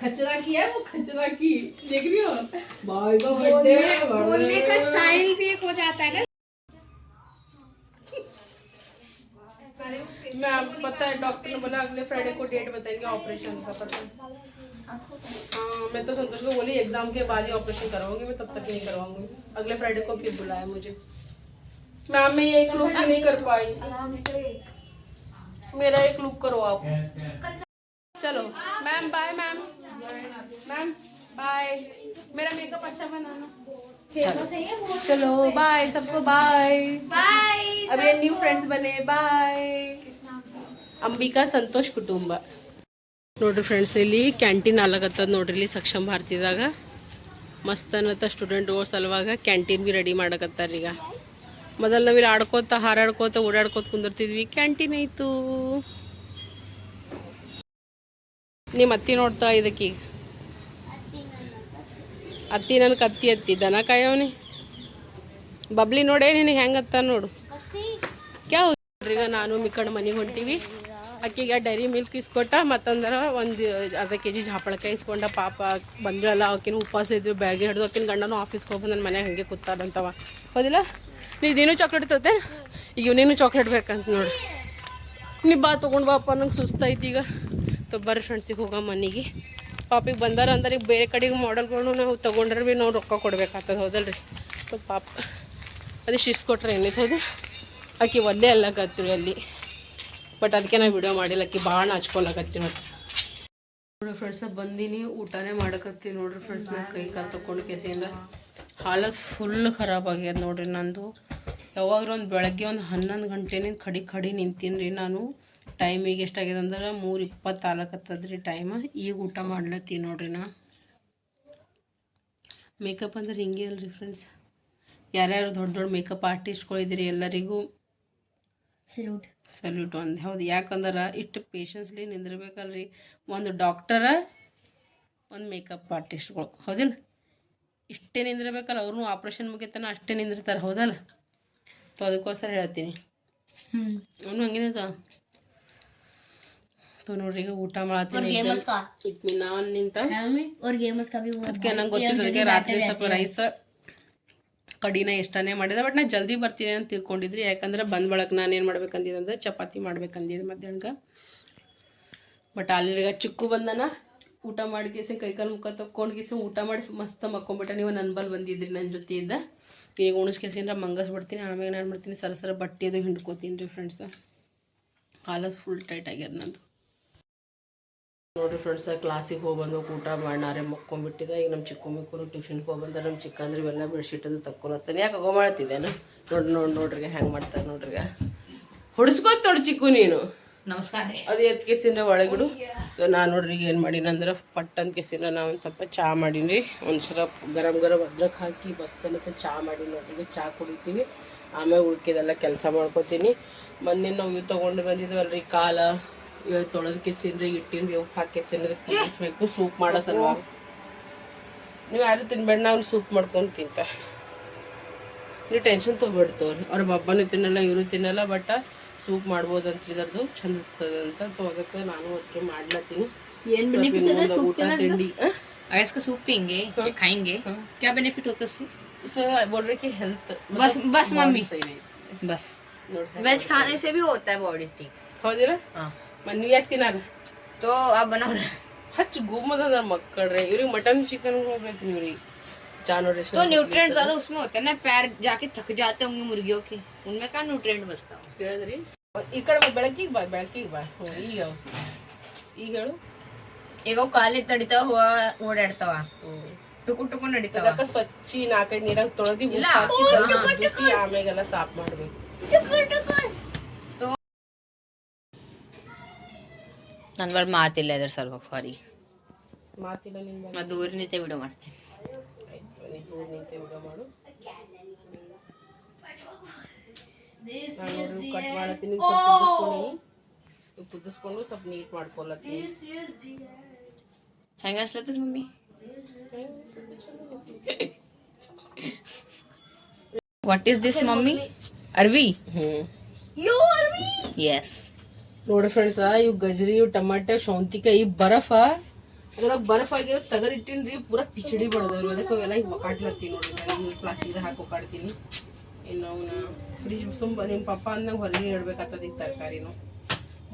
खचरा की है वो खचरा की। देख रही हो? भाई का बर्थडे बोलने का स्टाइल भी एक हो जाता है ना। मैं आपको पता है डॉक्टर ने बोला अगले फ्राइडे को डेट बताएँगे ऑपरेशन का पता हाँ। मैं तो संतोष को बोली एग्ज़ाम के बाद ही ऑपरेशन करवाऊँगी मैं तब तक नहीं करवाऊँगी। अगले फ्राइडे को फिर बुलाया मुझे। मैम मैं ये एक लुक भी नहीं कर पाई। मेरा एक लुक करो आप। चलो ma'am bye ma'am. Ma'am bye मेरा मेकअप अच्छा बनाना चलो। बाय सबको बाय बाय अब ये न्यू फ्रेंड्स बने ಬಾಯ್ ಅಂಬಿಕಾ ಸಂತೋಷ್ ಕುಟುಂಬ. ನೋಡ್ರಿ ಫ್ರೆಂಡ್ಸ್ ಇಲ್ಲಿ ಕ್ಯಾಂಟೀನ್ ಆಗ್ಲಕತ್ತದ ನೋಡ್ರಿ, ಇಲ್ಲಿ ಸಕ್ಷಮ ಭಾರತಿದಾಗ. ಮಸ್ತ್ ಅನ್ನತ್ತ ಸ್ಟೂಡೆಂಟ್ಗಳ ಸಲುವಾಗ ಕ್ಯಾಂಟೀನ್ ಬಿ ರೆಡಿ ಮಾಡಕತ್ತಾರ ಈಗ. ಮೊದಲು ನಾವಿಲ್ಲಿ ಆಡ್ಕೋತ, ಹಾರಾಡ್ಕೋತ, ಓಡಾಡ್ಕೋತ ಕುಂದಿರ್ತಿದ್ವಿ. ಕ್ಯಾಂಟೀನ್ ಆಯಿತು. ನಿಮ್ಮ ಅತ್ತಿ ನೋಡ್ತಾ ಇದಕ್ಕೀಗ ಅತ್ತಿ ನನ್ನ ಕತ್ತಿ ಅತ್ತಿ, ದನ ಕಾಯವನಿ ಬಬ್ಲಿ ನೋಡೇ ನೀನು ಹೆಂಗತ್ತ ನೋಡು. ಕ್ಯಾ ಈಗ? ನಾನು ಮಿಕ್ಕಣ್ಣ ಮನೆಗೆ ಹೊಂಟೀವಿ. ಅಕ್ಕಿಗೆ ಡೈರಿ ಮಿಲ್ಕ್ ಇಸ್ಕೊಟ್ಟ, ಮತ್ತಂದ್ರೆ ಒಂದು ಅರ್ಧ ಕೆ ಜಿ ಜಾಪಳಕಾಯಿ ಇಸ್ಕೊಂಡ, ಪಾಪ ಬಂದ್ರಲ್ಲ, ಆಕಿನ ಉಪವಾಸ ಇದ್ವಿ, ಬ್ಯಾಗಿ ಹಿಡಿದು ಆಕಿನ ಗಂಡನೂ ಆಫೀಸ್ಗೆ ಹೋಗಿ ನನ್ನ ಮನೆ ಹಂಗೆ ಕೂತಾರಂತವ. ಹೌದಿಲ್ಲ? ನೀ ನೀನು ಚಾಕ್ಲೇಟ್ ತೋತೆ ಈಗ ಇವನೇನು ಚಾಕ್ಲೇಟ್ ಬೇಕಂತ ನೋಡಿ. ನೀ ಬಾ ತೊಗೊಂಡು ಬಾಪ ನಂಗೆ ಸುಸ್ತಾಯ್ತು ಈಗ. ತೊ ಬರ್ರಿ ಫ್ರೆಂಡ್ಸಿಗೆ ಹೋಗೋ ಮನೆಗೆ. ಪಾಪಿಗೆ ಬಂದಾರ ಅಂದ್ರೆ, ಈಗ ಬೇರೆ ಕಡೆಗೆ ಮಾಡಲ್ಗಳು ನಾವು ತೊಗೊಂಡ್ರೆ ಭೀ ನಾವು ರೊಕ್ಕ ಕೊಡ್ಬೇಕಾಗ್ತದ, ಹೌದಲ್ರಿ? ಪಾಪ, ಅದಿಷ್ಟು ಇಸ್ಕೊಟ್ರೆ ಏನೈತೆ ಹೌದು? ಒಂದೇ ಒಲ್ಲೆ ಗತ್ರಿ ಅಲ್ಲಿ ಬಟ್ ಅದಕ್ಕೆ ನಾವು ವಿಡಿಯೋ ಮಾಡಿಲ್ಲ. ಅಕ್ಕಿ ಭಾಳ ನಾಚ್ಕೊಳಕತ್ತಿ ನೋಡಿ ನೋಡ್ರಿ ಫ್ರೆಂಡ್ಸ ಬಂದೀನಿ ಊಟನೇ ಮಾಡಕತ್ತೀವಿ ನೋಡ್ರಿ ಫ್ರೆಂಡ್ಸ್ ನಾನು ಕೈ ಕಾಲು ತೊಗೊಂಡು ಕೆಸಿಂದ ಹಾಲತ್ ಫುಲ್ ಖರಾಬ್ ಆಗ್ಯದ ನೋಡ್ರಿ ನಂದು. ಯಾವಾಗ್ರೂ ಒಂದು ಬೆಳಗ್ಗೆ ಒಂದು ಹನ್ನೊಂದು ಗಂಟೆನಿಂದ ಕಡಿ ಕಡಿ ನಿಂತೀನಿ ರೀ ನಾನು ಟೈಮಿಗೆ ಎಷ್ಟಾಗ್ಯದ ಅಂದ್ರೆ ಮೂರು ಇಪ್ಪತ್ತು ರೀ ಟೈಮ್ ಈಗ ಊಟ ಮಾಡ್ಲತ್ತೀನಿ ನೋಡ್ರಿ ನಾ. ಮೇಕಪ್ ಅಂದ್ರೆ ಹಿಂಗೆ ಅಲ್ರಿ ಫ್ರೆಂಡ್ಸ್ ಯಾರ್ಯಾರು ದೊಡ್ಡ ದೊಡ್ಡ ಮೇಕಪ್ ಆರ್ಟಿಸ್ಟ್ಗಳಿದ್ದೀರಿ ಎಲ್ಲರಿಗೂ. ಸಲ್ಯೂಟ್ ಸಲ್ಯೂಟ್ ಒಂದು. ಹೌದು ಯಾಕಂದ್ರೆ ಇಷ್ಟು ಪೇಷನ್ಸ್ಲಿ ನಿಂದಿರ್ಬೇಕಲ್ರಿ. ಒಂದು ಡಾಕ್ಟರ ಒಂದು ಮೇಕಪ್ ಆರ್ಟಿಸ್ಟ್ಗಳು ಹೌದಿಲ್ಲ ಇಷ್ಟೇ ನಿಂದಿರ್ಬೇಕಲ್ಲ ಅವ್ರನ್ನೂ ಆಪ್ರೇಷನ್ ಮುಗಿತನ ಅಷ್ಟೇ ನಿಂದಿರ್ತಾರೆ ಹೌದಲ್ಲ? ತೊ ಅದಕ್ಕೋಸ್ಕರ ಹೇಳ್ತೀನಿ. ಹ್ಞೂ ಅವನು ಹಂಗೇನೆ ತೋ ನೋಡ್ರಿ ಈಗ ಊಟ ಮಾಡ್ತೀನಿ ನಾನು ನಿಂತ? ಅದಕ್ಕೆ ನಂಗೆ ಗೊತ್ತಿಲ್ಲ ರಾತ್ರಿ ಸ್ವಲ್ಪ ರೈಸ್ ಕಡಿನ ಇಷ್ಟನೇ ಮಾಡಿದೆ. ಬಟ್ ನಾನು ಜಲ್ದಿ ಬರ್ತೀನಿ ಅಂತ ತಿಳ್ಕೊಂಡಿದ್ರಿ. ಯಾಕಂದ್ರೆ ಬಂದ ಬಳಕ ನಾನು ಏನು ಅಂದ್ರೆ ಚಪಾತಿ ಮಾಡ್ಬೇಕಂದಿದ್ದೆ ಮಧ್ಯಾಹ್ನಕ್ಕೆ ಬಟ್ ಅಲ್ಲಿಗ ಚಿಕ್ಕು ಬಂದನ, ಊಟ ಮಾಡಿ ಕೇಸಿ ಕೈಕಾಲು ಮುಖ ತಕ್ಕೊಂಡು ಕೇಸಿ ಊಟ ಮಾಡಿ ಮಸ್ತ್ ಮಕ್ಕೊಂಬಿಟ್ಟ. ನೀವು ನನ್ನ ಬಲ್ ಬಂದಿದ್ರಿ ನನ್ನ ಜೊತೆ ಇದ್ದ ಈಗ ಮಂಗಸ್ ಬಿಡ್ತೀನಿ ಆಮೇಲೆ ನಾನು ಮಾಡ್ತೀನಿ ಸರ ಸರ ಬಟ್ಟೆದು ಹಿಂಡ್ಕೋತೀನಿ ರೀ ಫ್ರೆಂಡ್ಸ ಹಾಲತ್ ಫುಲ್ ಟೈಟ್ ಆಗ್ಯದ ನಂದು. ನೋಡ್ರಿ ಫ್ರೆಂಡ್ಸ್ ಕ್ಲಾಸಿಗೆ ಹೋಗಿ ಬಂದು ಊಟ ಮಾಡಾರೆ ಮಕ್ಕೊಂಬಿಟ್ಟಿದೆ ಈಗ ನಮ್ಮ ಚಿಕ್ಕ ಮಕ್ಕಳು ಟ್ಯೂಷನ್ಗೆ ಹೋಗಿ ಬಂದ ನಮ್ಮ ಚಿಕ್ಕಂದ್ರೆ ಇವೆಲ್ಲ ಬೆಡ್ಶೀಟ್ ಅದು ತಕ್ಕೊಳತ್ತಾನೆ. ಯಾಕೆ ಹೋಗೋ ಮಾಡ್ತಿದ್ದೇನೆ ನೋಡಿ ನೋಡಿ ನೋಡ್ರಿ ಹೆಂಗೆ ಮಾಡ್ತಾರೆ ನೋಡ್ರಿ ಹೊಡಿಸ್ಕೋತ ನೋಡಿ ಚಿಕ್ಕು ನೀನು. ನಮಸ್ಕಾರ ಅದು ಎತ್ ಕೆಸಿಂದ್ರೆ ಒಳಗಿಡು. ನಾನು ನೋಡ್ರಿ ಈಗ ಏನು ಮಾಡೀನಿ ಅಂದ್ರೆ ಪಟ್ ಅಂತ ಕೆಸಿಂದ ನಾವು ಒಂದು ಸ್ವಲ್ಪ ಚಹಾ ಮಾಡೀನಿ ರೀ. ಒಂದು ಸ್ವಲ್ಪ ಗರಂ ಗರಂ ಅದ್ರಕ್ಕೆ ಹಾಕಿ ಬಸ್ತನಕ್ಕೆ ಚಹಾ ಮಾಡಿ ನೋಡ್ರಿ. ಚಹಾ ಕುಡಿತೀವಿ. ಆಮೇಲೆ ಉಳ್ಕಿದೆಲ್ಲ ಕೆಲಸ ಮಾಡ್ಕೊತೀನಿ. ಮೊನ್ನೆ ನಾವು ಇವು ತೊಗೊಂಡು ಬಂದಿದ್ವಲ್ರಿ ಕಾಲ. ತೊಳೆದ ಕೆಸಿನ್ರಿ ಇಟ್ಟಿನ್ರಿ ಉಪ್ಪು ಹಾಕಿ ಕೆಸಿನ್ರಿ ಕುದಿಸ್ಬೇಕು ಸೂಪ್ ಮಾಡೋ ಸಲುವಾಗಿ ನೀವು ಯಾರು ತಿನ್ಬೇಡ ನಾವು ಸೂಪ್ ಮಾಡ್ಕೊಂಡು ತಿಂತ ನೀವು ಟೆನ್ಷನ್ ತೊಗೊಬಿಡ್ತವ್ರಿ ಅವ್ರ ಬಬ್ಬನೂ ತಿನ್ನಲ್ಲ ಇವರು ತಿನ್ನಲ್ಲ ಬಟ್ ಸೂಪ್ ಮಾಡ್ಬೋದು ಅಂತ ಇದ್ರದ್ದು ಚಂದ ಇರ್ತದೆ ಅಂತ ಸೊ ಅದಕ್ಕೆ ನಾನು ಅದಕ್ಕೆ ಮಾಡ್ಲತ್ತೀನಿ ಏನ್ ಸ್ವಲ್ಪ ಬೆನಿಫಿಟ್ ಇನ್ನು ಇದೆ ಮುಂದೆ सूप ಊಟ ತಿಂಡಿ ಆ? अगर इसका सूप पियेंगे या खाएंगे क्या बेनिफिट होता है उससे ಸೊ बोल रहे कि हेल्थ बस बस मम्मी ಸರಿ ಐತಿ बस ನೋಡ್ರಿ वेज खाने से भी होता है बॉडी ठीक ಹೌದಿಲ್ಲ हाँ ಮನ್ ನೀವು ಯಾಕೆ ತಿನ್ನಾರ तो आप बनाओ ना ಹಚ್ಚ ಗುಮ್ಮದ ಅದಾರ ಮಕ್ಕಳ್ರೆ ಇವ್ರಿಗೆ ಮಟನ್ ಚಿಕನ್ ಹೋಗ್ಬೇಕು ಇವ್ರಿಗೆ ಚಾ ನೋಡ್ರಿ तो न्यूट्रिएंट ज्यादा उसमें होते हैं ना पैर जाके थक जाते होंगे मुर्गियों के उनमें क्या न्यूट्रिएंट बचता हो ಕೇಳಿದ್ರಿ ಈ ಕಡೆ ಬಾ, ಬೆಳಕಿಗೆ ಬಾ ಬೆಳಕಿಗೆ ಬಾ ಹ್ಞೂ ಈಗ ಹೇಳು. ಈಗ ಹೇಳು ಈಗ ಅವು ಕಾಲಿ ತಡಿತಾ ಹುವ ಓಡಾಡ್ತಾವ ಹ್ಞೂ ಟುಕು ಟುಕು ನಡಿತಾವ ಅದಕ್ಕೆ ಸ್ವಚ್ಛ ನಾಲ್ಕೈದು ನೀರಾಗ ತೊಳೆದು ಇಲ್ಲ. ಹಾಕಿ ಸ್ವಲ್ಪ ಕುದಿಸಿ ಆಮೇಲೆಲ್ಲ ಸಾಫ್ ಮಾಡ್ಬೇಕು ನನ್ ಬಳಿ ಮಾತಿಲ್ಲ ಇದ್ರ ಸ್ವಲ್ಪ ಸಾರಿ ಮಾತಿಲ್ಲ ನಿಂದ ನಾ ದೂರ ನಿಂತೆ ವಿಡಿಯೋ ಮಾಡ್ತೀನಿ. ದೂರ ನಿಂತೆ ಮಾಡು ನಾನು ಕಟ್ ಮಾಡತ್ತೀನಿ. ಸ್ವಲ್ಪ ಕುದಿಸ್ಕೊಂಡು ಇವ್ ಕುದಿಸ್ಕೊಂಡು ಸ್ವಲ್ಪ ನೀಟ್ ಮಾಡ್ಕೊಳತ್ತೀನಿ. ಹೆಂಗ ಅನ್ಸ್ಲತ್ತದ mummy? What is this mummy? ಅರ್ವಿ? ಹ್ಮ್. ಎಸ್ ನೋಡ್ರಿ ಫ್ರೆಂಡ್ಸ್ ಇವು ಗಜ್ರಿ ಇವು ಟಮಾಟೆ ಶೌಂತಿಕಾಯಿ ಬರಫ. ಅದ್ರಾಗ ಬರಫ್ ಆಗಿ ತೆಗದಿಟ್ಟಿನ್ರಿ ಪೂರಾ ಕಿಚಡಿ ಬಡದವ್ರಿ ಅದಕ್ಕೆ ಅವೆಲ್ಲ ಈಗ ನೋಡಿ. ನೋಡ್ರಿ ಪ್ಲಾಸ್ಟಿಕ್ ಹಾಕಿ ಒಕಾಡ್ತೀನಿ ಇನ್ನು ಫ್ರಿಜ್ ಸುಮ್ಮ ನಿಮ್ಮ ಪಪ್ಪ ಅಂದಾಗ ಹೊರಗೆ ಇಡ್ಬೇಕಾಗ್ತದ ಈಗ ತರಕಾರಿನೂ.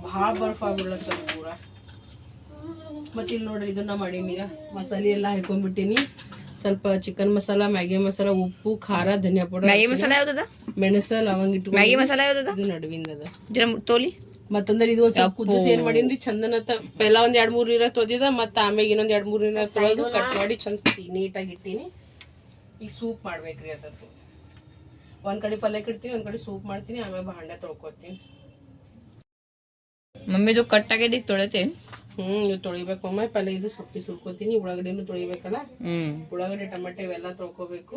ಭಾಳ ಬರ್ಫ್ ಆಗ್ಬಿಡ್ಲತ್ತದ ಪೂರ. ಮತ್ತು ಇಲ್ಲಿ ನೋಡ್ರಿ ಇದನ್ನ ಮಾಡೀನಿ ಈಗ. ಮಸಾಲೆ ಎಲ್ಲ ಹಾಕೊಂಡ್ಬಿಟ್ಟಿನಿ ಸ್ವಲ್ಪ ಚಿಕನ್ ಮಸಾಲ ಮ್ಯಾಗಿ ಮಸಾಲ ಉಪ್ಪು ಖಾರ ಧನಿಯಾ ಪೌಡರ್ ಮ್ಯಾಗಿ ಮಸಾಲ ಯಾವ್ದದ? ಮೆಣಸ ಲವಂಗ ಇಟ್ಟು ಮ್ಯಾಗಿ ಮಸಾಲ ಯಾವ್ದದ? ಇದು ನಡುವಿಂದದ. ತೋಲಿ. ಮತ್ತಂದ್ರೆ ಇದು ಒಂದ್ ಸ್ವಲ್ಪ ಕುದಿಸಿ ಏನ್ ಮಾಡೀನ್ರಿ ಚಂದನ ಪೆಲ್ಲ ಒಂದ್ ಎರಡ್ ಮೂರ್ ನೀರ ತೊಳೆದಿದ ಮತ್ತ ಆಮೇಲೆ ಇನ್ನೊಂದ್ ಎರಡ್ ಮೂರ್ ನೀರ ತೊಳೆದು ಕಟ್ ಮಾಡಿ ಚಂದ ನೀಟಾಗಿ ಇಟ್ಟೀನಿ. ಈಗ ಸೂಪ್ ಮಾಡ್ಬೇಕ್ರಿ ಅದಕ್ಕೆ ಒಂದ್ ಕಡೆ ಪಲ್ಯಕ್ಕೆ ಇಡ್ತೀನಿ ಒಂದ್ ಕಡೆ ಸೂಪ್ ಮಾಡ್ತೀನಿ ಆಮೇಲೆ ಭಾಂಡೆ ತೊಳ್ಕೊತೀನಿ. ಮಮ್ಮಿದು ಕಟ್ ಆಗ್ಯದ ಈಗ ತೊಳಿತೆ? ಹ್ಮ್ ನೀವು ತೊಳಿಬೇಕು ಮಮ್ಮ. ಪಲ್ಲೆ ಇದು ಸೊಪ್ಪಿ ಸುಲ್ಕೋತೀನಿ ಉಳ್ಳಾಗಡ್ಡಿನು ತೊಳಿಬೇಕಲ್ಲ? ಉಳ್ಳಾಗಡ್ಡೆ ಟೊಮೆಟೊ ಇವೆಲ್ಲ ತೊಳ್ಕೊಬೇಕು.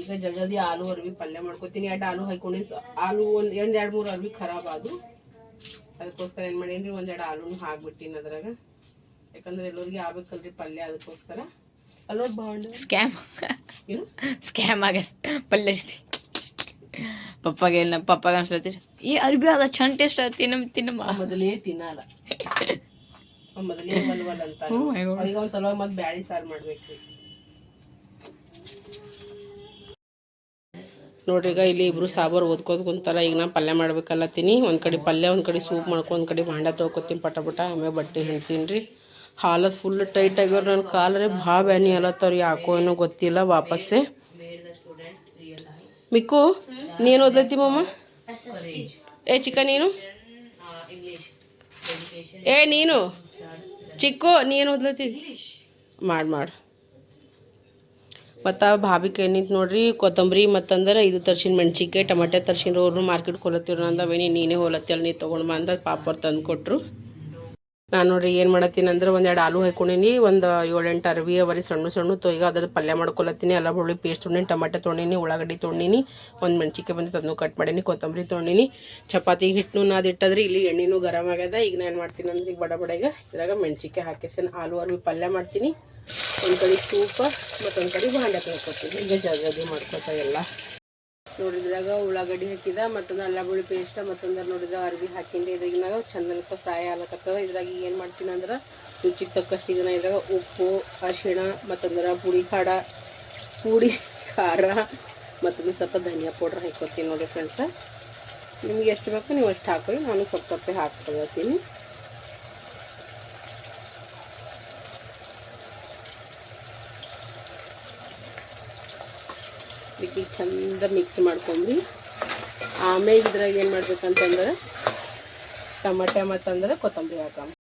ಈಗ ಜಲ್ದಿ ಆಲೂ ಅರ್ವಿ ಪಲ್ಯ ಮಾಡ್ಕೋತೀನಿ. ಎರಡು ಆಲೂ ಹಾಕೊಂಡಿನಿ. ಆಲೂ ಒಂದ್ ಎರಡ್ ಎರಡ್ ಮೂರು ಅರ್ವಿ ಖರಾಬ್ ಆದು ಅದಕ್ಕೋಸ್ಕರ ಏನು ಮಾಡೀನಿ ರೀ ಒಂದೆರಡು ಆಲೂನು ಹಾಕ್ಬಿಟ್ಟಿನಿ ಅದ್ರಾಗ. ಯಾಕಂದ್ರೆ ಎಲ್ಲರಿಗೆ ಆಗ್ಬೇಕಲ್ರಿ ಪಲ್ಯ ಅದಕ್ಕೋಸ್ಕರ. ಅಲ್ಲೋ ಬಾಂಡ್. ಸ್ಕ್ಯಾಮ್ ಏನು? ಸ್ಕ್ಯಾಮ್ ಆಗ್ಯದ ಪಲ್ಯ ಜೊತೆ. ಪಪ್ಪಾಗೆ ಏನು ಪಪ್ಪಾಗ ಅನ್ಸ್ಲತ್ತಿ? ಈ ಅರ್ಬಿ ಅದ ಚಂದ ಟೇಸ್ಟ್ ಅದ ತಿನ್ನ ತಿನ್ನಮ್ಮ. ಮೊದಲೇ ತಿನ್ನಲ್ಲ. ಮೊದಲೇ ಬಲ್ವಲ್ಲ ಅಂತ Oh. ಈಗ ಒಂದು ಸಲ ಮತ್ತೆ ಬ್ಯಾಳಿ ಸಾರು ಮಾಡ್ಬೇಕ್ರಿ. ನೋಡ್ರಿ, ಈಗ ಇಲ್ಲಿ ಇಬ್ರು ಸಾಬಾರ್ ಓದ್ಕೋದ್ ಕುಂತಾರ. ಈಗ ನಾ ಪಲ್ಯ ಮಾಡ್ಬೇಕಲ್ಲತ್ತೀನಿ. ಒಂದ್ ಕಡೆ ಪಲ್ಯ, ಒಂದ್ ಕಡೆ ಸೂಪ್ ಮಾಡ್ಕೊಂಡು, ಒಂದ್ ಕಡೆ ಭಾಂಡ ತೊಳ್ಕೊತೀನಿ ಪಟ ಪಟ. ಆಮೇಲೆ ಬಟ್ಟೆ ಹಿಂಡ್ತೀನಿ ರೀ ಫುಲ್ ಟೈಟ್ ಆಗ್ಯಾವ ನನ್ನ ಕಾಲ್ರೆ ಭಾಳ ಬ್ಯಾನಿ ಅಲತ್ತವ್ರಿ. ಯಾಕೋ ಏನೋ ಗೊತ್ತಿಲ್ಲ ವಾಪಸ್ಸೆ. ಮಿಕ್ಕು, ನೀನು ಓದೈತಿ ಮಮ್ಮ ಏ, ಚಿಕ್ಕ ನೀನು? ಏ, ನೀನು? ಚಿಕ್ಕು, ನೀನು ಓದ್ಲತ್ತಿ? ಮಾಡಿ ಮಾಡಿ. ಮತ್ತು ಭಾಬಿ ಏನಿತ್ತು ನಿಂತು ನೋಡ್ರಿ, ಕೊತ್ತಂಬರಿ ಮತ್ತಂದ್ರೆ ಇದು ತರ್ಸಿನ ಮೆಣ್ಸಿಕಾಯಿ ಟಮಾಟೆ ತರ್ಸಿನ ಅವ್ರನ್ನೂ ಮಾರ್ಕೆಟ್ ಕೊಲತ್ತಿರು ನಂದವೇನಿ ನೀನೇ ಹೋಲತ್ತಿಲ್ಲ ನೀ ತೊಗೊಂಡು ಬಂದ ಪಾಪರ್ ತಂದು ಕೊಟ್ಟರು ನಾನು ನೋಡ್ರಿ ಏನು ಮಾಡತ್ತೀನಿ ಅಂದ್ರೆ ಒಂದೆರಡು ಆಲೂ ಹಾಕೊಂಡಿನಿ ಒಂದು ಏಳೆಂಟು ಅರವಿ ಅವರಿ ಸಣ್ಣ ಸಣ್ಣ ತೊಯ್ಗ ಅದ್ರ ಪಲ್ಯ ಮಾಡ್ಕೊಳತ್ತೀನಿ ಎಲ್ಲ ಬೆಳ್ಳಿ ಪೇಸ್ಟ್ ತೊಗೊಂಡಿನಿ, ಟಮಾಟೆ ತೊಗೊಂಡಿನಿ, ಉಳ್ಳಾಗಡ್ಡಿ ತೊಗೊಂಡಿನಿ, ಒಂದು ಮೆಣಸಿಕೆ ಬಂದು ತಂದು ಕಟ್ ಮಾಡೀನಿ, ಕೊತ್ತಂಬರಿ ತೊಗೊಂಡಿನಿ, ಚಪಾತಿ ಹಿಟ್ಟು ನಾದಿಟ್ಟದ್ರಿ ಇಲ್ಲಿ ಎಣ್ಣೆನೂ ಗರಂ ಆಗ್ಯದ, ಈಗ ನಾನು ಏನು ಮಾಡ್ತೀನಿ ಅಂದ್ರೆ ಈಗ ಬಡ ಬಡ ಈಗ ಇದ್ರಾಗ ಮೆಣಸಿಕೆ ಹಾಕಿಸೇನು, ಆಲೂ ಅರವಿ ಪಲ್ಯ ಮಾಡ್ತೀನಿ, ಒಂದು ಕಡೆ ಸೂಪ ಮತ್ತೊಂದು ಕಡೆ ಭಾಂಡೆ ತೊಳ್ಕೊತೀನಿ, ಈಗ ಜಲ್ದಿ ಮಾಡ್ಕೊತಾ ಎಲ್ಲ. ನೋಡಿದ್ರಾಗ ಉಳ್ಳಾಗಡ್ಡಿ ಹಾಕಿದ ಮತ್ತೊಂದು ಅಲ್ಲ ಬೆಳ್ಳಿ ಪೇಸ್ಟ್ ಮತ್ತೊಂದು ನೋಡಿದ್ರೆ ಅರ್ಬಿ ಹಾಕಿಂದೆ. ಇದ್ರಾಗಿನಾಗ ಚಂದನಕ ಫ್ರೈ ಆಗ್ಲಕತ್ತದ. ಇದ್ರಾಗ ಏನು ಮಾಡ್ತೀನಿ ಅಂದ್ರೆ ರುಚಿಗೆ ತಕ್ಕಷ್ಟು ಇದನ್ನ ಇದ್ರಾಗ ಉಪ್ಪು, ಅರಿಶಿಣ, ಮತ್ತಂದ್ರೆ ಪುಡಿ ಖಾರ ಪುಡಿ ಖಾರ, ಮತ್ತೊಂದು ಸ್ವಲ್ಪ ಧನಿಯಾ ಪೌಡ್ರ್ ಹಾಕೋತೀನಿ ನೋಡಿ ಫ್ರೆಂಡ್ಸ. ನಿಮ್ಗೆ ಎಷ್ಟು ಬೇಕು ನೀವು ಅಷ್ಟು ಹಾಕೊಳ್ಳಿ. ನಾನು ಸ್ವಲ್ಪ ಸ್ವಲ್ಪ ಹಾಕ್ಕೊಳ್ತೀನಿ. ಇದಕ್ಕೆ ಚಂದ ಮಿಕ್ಸ್ ಮಾಡ್ಕೊಂಡ್ವಿ. ಆಮೇಲೆ ಇದ್ರಾಗ ಏನು ಮಾಡ್ಬೇಕಂತಂದ್ರೆ ಟಮಾಟೆ ಮತ್ತಂದ್ರೆ ಕೊತ್ತಂಬರಿ ಹಾಕಮ್ಮ